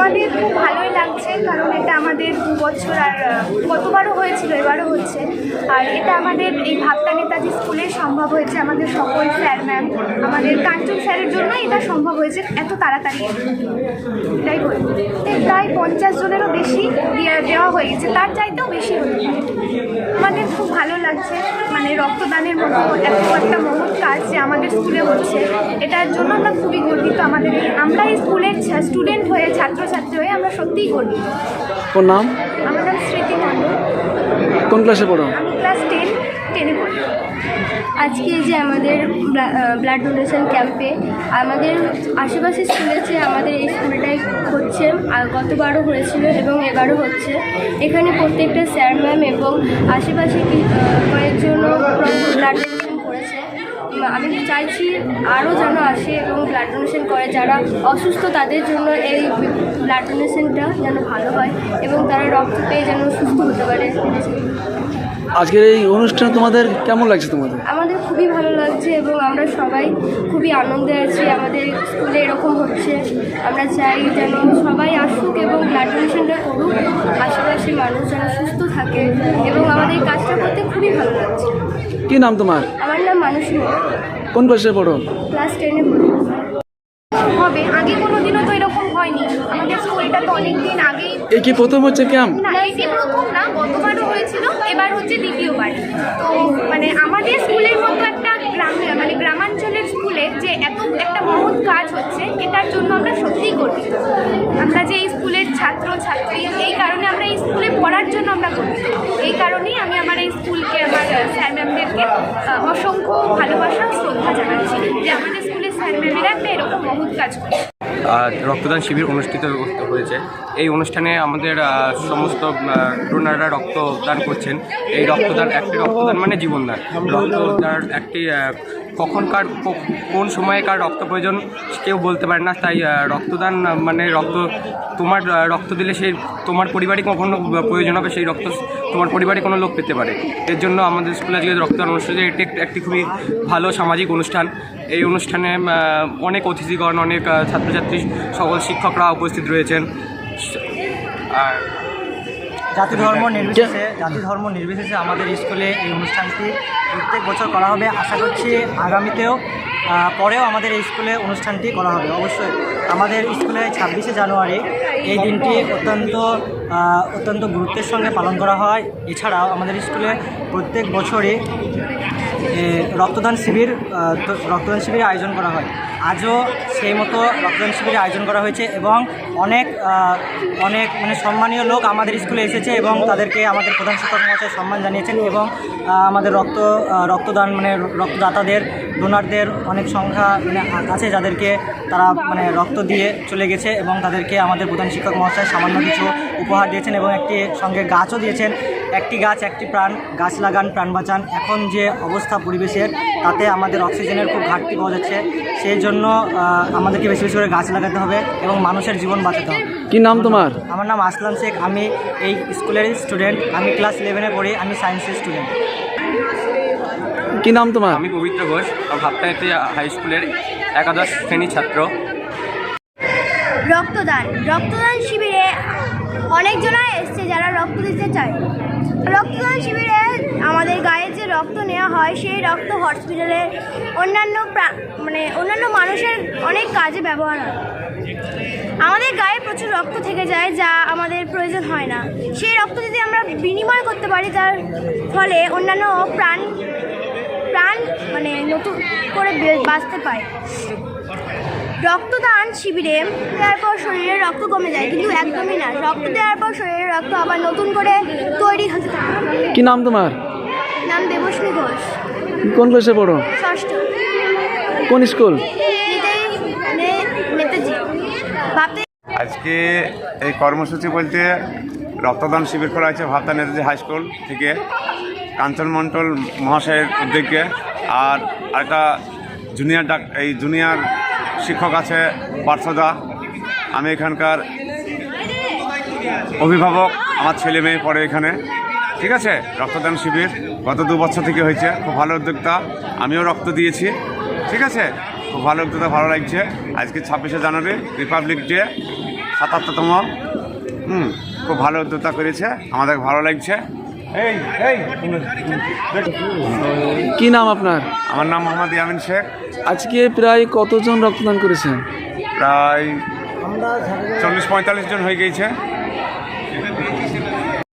আমাদের খুব ভালোই লাগছে, কারণ এটা আমাদের দু বছর আর কতবারও হয়েছিল, এবারও হচ্ছে। আর এটা আমাদের এই ভাবটা নেতাজি স্কুলে সম্ভব হয়েছে আমাদের সকল স্যার, ম্যাম, আমাদের কাঞ্চন স্যারের জন্য এটা সম্ভব হয়েছে এত তাড়াতাড়ি। এটাই বলি, এই প্রায় পঞ্চাশ জনেরও বেশি দেওয়া হয়ে গেছে, তার চাইতেও বেশি পারে আমাদের খুব ভালো লাগছে মানে রক্তদানের মতো এত একটা মহৎ কাজ যে আমাদের স্কুলে হচ্ছে। এটার জন্য আমরা খুবই গর্বিত, আমাদের আমরা এই স্কুলের স্টুডেন্ট হয়ে আমরা সত্যিই গর্বিত। তোর নাম? আমার নাম স্মৃতি মণ্ডল। কোন ক্লাসে পড়ো? আমি ক্লাস টেন টেনে পড়ি। আজকে যে আমাদের ব্লাড ডোনেশন ক্যাম্পে আমাদের আশেপাশে স্কুলে যে আমাদের এই স্কুলটাই হচ্ছে আর গতবারও হয়েছিল এবং এবারও হচ্ছে। এখানে প্রত্যেকটা স্যার ম্যাম এবং আশেপাশে কয়েকজনও ব্লাড ডোনেশন করেছে। আমি চাইছি আরও যেন আসে এবং ব্লাড ডোনেশন করে যারা অসুস্থ তাদের জন্য এই ব্লাড ডোনেশনটা যেন ভালো হয় এবং তারা রক্ত পেয়ে যেন সুস্থ হতে পারে। আজকের এই অনুষ্ঠান তোমাদের কেমন লাগছে তোমাদের? আমাদের খুবই ভালো লাগছে এবং আমরা সবাই খুবই আনন্দে আছি। আমাদের স্কুলে এরকম হচ্ছে। আমরা চাই যেন সবাই আসুক এবং ব্লাড ডোনেশনটা করুক। আশেপাশে মানুষ যেন সুস্থ থাকে এবং আমাদের এই কাজটা করতে খুবই ভালো লাগছে। কি নাম তোমার? আমার নাম মানুষী কোন ক্লাসে পড়ো? ক্লাস টেনে পড়ি। হবে আগে কোনো দিনও তো এরকম হয়নি। আমাদের স্কুলটা তো অনেক দিন আগেই এই কি প্রথম হচ্ছে ক্যাম্প না এটি প্রথম না গতবারও হয়েছিল এবার হচ্ছে দ্বিতীয়বার তো মানে আমাদের স্কুলের মতো একটা গ্রামে মানে গ্রামাঞ্চলের স্কুলে যে এত একটা মহৎ কাজ হচ্ছে এটার জন্য আমরা সত্যিই গর্বিত। আমরা যে এই স্কুলের ছাত্র ছাত্রী এই কারণে আমরা এই স্কুলে পড়ার জন্য আমরা গর্বিত এই কারণেই আমি আমার এই স্কুলকে আমার অসংখ্য ভালোবাসা শ্রদ্ধা জানাচ্ছি যে আমাদের স্কুলের স্যার এরকম মহৎ কাজ করে। রক্তদান শিবির অনুষ্ঠিত হয়েছে। এই অনুষ্ঠানে আমাদের সমস্ত ডোনাররা রক্তদান করছেন। এই রক্তদান একটি রক্তদান মানে জীবনদান। রক্তদান একটি কখন কার কোন সময়ে কার রক্ত প্রয়োজন কেউ বলতে পারে না। তাই রক্তদান মানে রক্ত, তোমার রক্ত দিলে সেই তোমার পরিবারই কখনো প্রয়োজন হবে। সেই রক্ত তোমার পরিবারে কোনো লোক পেতে পারে। এর জন্য আমাদের স্কুলে আজকে রক্তদান অনুষ্ঠান এটি একটি- খুবই ভালো সামাজিক অনুষ্ঠান। এই অনুষ্ঠানে অনেক অতিথিগণ অনেক ছাত্রছাত্রী, সকল শিক্ষকরা উপস্থিত রয়েছেন। আর জাতি ধর্ম নির্বিশেষে, জাতি ধর্ম নির্বিশেষে আমাদের স্কুলে এই অনুষ্ঠানটি প্রত্যেক বছর করা হবে। আশা করছি আগামীতেও পরেও আমাদের এই স্কুলে অনুষ্ঠানটি করা হবে। অবশ্যই আমাদের স্কুলে ছাব্বিশে জানুয়ারি এই দিনটি অত্যন্ত অত্যন্ত গুরুত্বের সঙ্গে পালন করা হয়। এছাড়াও আমাদের স্কুলে প্রত্যেক বছরই রক্তদান শিবির রক্তদান শিবির আয়োজন করা হয়। আজও সেই মতো রক্তদান শিবিরের আয়োজন করা হয়েছে এবং অনেক অনেক মানে সম্মানীয় লোক আমাদের স্কুলে এসেছে এবং তাদেরকে আমাদের প্রধান শিক্ষক মহাশয় সম্মান জানিয়েছেন এবং আমাদের রক্ত রক্তদান মানে রক্তদাতাদের ডোনারদের অনেক সংখ্যা মানে আছে যাদেরকে তারা মানে রক্ত দিয়ে চলে গেছে এবং তাদেরকে আমাদের প্রধান শিক্ষক মহাশয় সামান্য কিছু উপহার দিয়েছেন এবং একটি সঙ্গে গাছও দিয়েছেন। একটি গাছ একটি প্রাণ গাছ লাগান প্রাণ বাঁচান। এখন যে অবস্থা পরিবেশের তাতে আমাদের অক্সিজেনের খুব ঘাটতি পাওয়া যাচ্ছে। সেই জন্য আমাদেরকে বেশি বেশি করে গাছ লাগাতে হবে এবং মানুষের জীবন বাঁচাতে হবে। কি নাম তোমার? আমার নাম আসলাম শেখ। আমি এই স্কুলের স্টুডেন্ট। আমি ক্লাস ইলেভেনে পড়ি। আমি সায়েন্সের স্টুডেন্ট কি নাম তোমার? আমি পবিত্র ঘোষ। ভাবতাইতে হাই স্কুলের একাদশ শ্রেণির ছাত্র। রক্তদান। রক্তদান শিবিরে অনেকজনা এসছে যারা রক্ত দিতে চায়। রক্তদান শিবিরে আমাদের গায়ে যে রক্ত নেওয়া হয়, সেই রক্ত হসপিটালে অন্যান্য প্রা- মানে অন্যান্য মানুষের অনেক কাজে ব্যবহার হয়। আমাদের গায়ে প্রচুর রক্ত থেকে যায় যা আমাদের প্রয়োজন হয় না। সেই রক্ত যদি আমরা বিনিময় করতে পারি, তার ফলে অন্যান্য প্রাণ প্রাণ মানে নতুন করে বাঁচতে পায়। রক্তদান শিবিরে দেওয়ার পর শরীরে রক্ত কমে যায় কিন্তু একদমই না। রক্ত দেওয়ার পর শরীরের রক্ত আবার নতুন করে তৈরি হতে থাকে। কি নাম তোমার? নাম দেবশ্রী ঘোষ। কোন ক্লাসে পড়ো? ষষ্ঠ। কোন স্কুল? আজকে এই কর্মসূচি বলতে রক্তদান শিবির করা হয়েছে ভাবতা নেতাজি হাই স্কুল থেকে কাঞ্চন মণ্ডল মহাশয়ের উদ্যোগে। আর একটা জুনিয়র ডাক এই জুনিয়র শিক্ষক আছে পার্থদা। আমি এখানকার অভিভাবক, আমার ছেলে মেয়ে পড়ে এখানে। ঠিক আছে? রক্তদান শিবির গত দু বছর থেকে হয়েছে। খুব ভালো উদ্যোক্তা। আমিও রক্ত দিয়েছি। ঠিক আছে? খুব ভালো উদ্যোক্তা, ভালো লাগছে। আজকে ছাব্বিশে জানুয়ারি, রিপাবলিক ডে, সাতাত্তরতম। হুম, খুব ভালো উদ্যোক্তা করেছে। আমাদের ভালো লাগছে। কি নাম আপনার? আমার নাম মোহাম্মদ ইয়ামিন শেখ। আজকে প্রায় কতজন রক্তদান করেছেন? প্রায় চল্লিশ পঁয়তাল্লিশ জন হয়ে গিয়েছে।